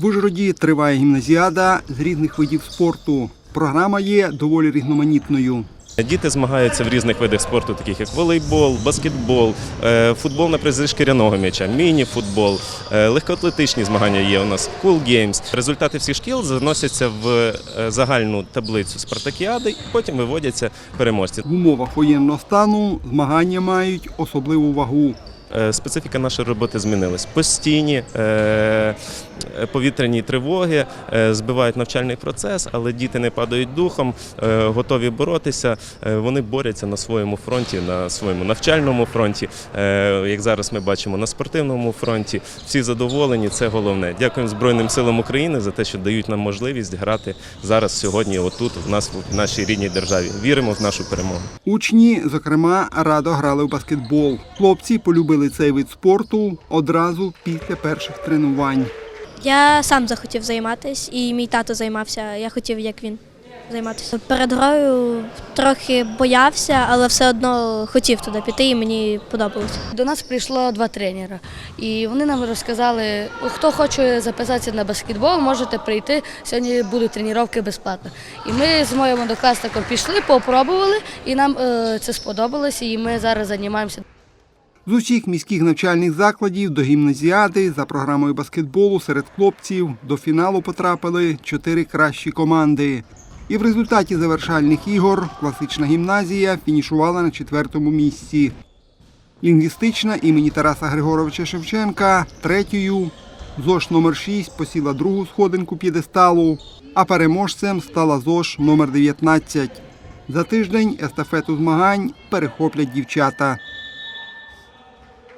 В Ужгороді триває гімназіада з різних видів спорту. Програма є доволі різноманітною. Діти змагаються в різних видах спорту, таких як волейбол, баскетбол, е, футбол на призи шкіряного м'яча, міні-футбол, е, легкоатлетичні змагання є у нас, Cool Games. Результати всіх шкіл заносяться в е, загальну таблицю спартакіади і потім виводяться переможці. В умовах воєнного стану змагання мають особливу вагу. Е, Специфіка нашої роботи змінилась. Постійні е, е, повітряні тривоги збивають навчальний процес, але діти не падають духом, готові боротися. Вони борються на своєму фронті, на своєму навчальному фронті. Як зараз ми бачимо на спортивному фронті. Всі задоволені, це головне. Дякуємо Збройним силам України за те, що дають нам можливість грати зараз, сьогодні, отут, в нас в нашій рідній державі. Віримо в нашу перемогу. Учні, зокрема, радо грали в баскетбол. Хлопці полюбили цей вид спорту одразу після перших тренувань. Я сам захотів займатися, і мій тато займався. Я хотів, як він, займатися. Перед грою трохи боявся, але все одно хотів туди піти, і мені подобалось. До нас прийшло два тренера, і вони нам розказали, хто хоче записатися на баскетбол, можете прийти. Сьогодні будуть тренування безплатно. І ми з моїм однокласником пішли, попробували, і нам е, це сподобалося, і ми зараз займаємося. З усіх міських навчальних закладів до гімназіади за програмою баскетболу серед хлопців до фіналу потрапили чотири кращі команди. І в результаті завершальних ігор класична гімназія фінішувала на четвертому місці. Лінгвістична імені Тараса Григоровича Шевченка третьою. ЗОШ номер 6 посіла другу сходинку п'єдесталу, а переможцем стала ЗОШ номер 19. За тиждень естафету змагань перехоплять дівчата.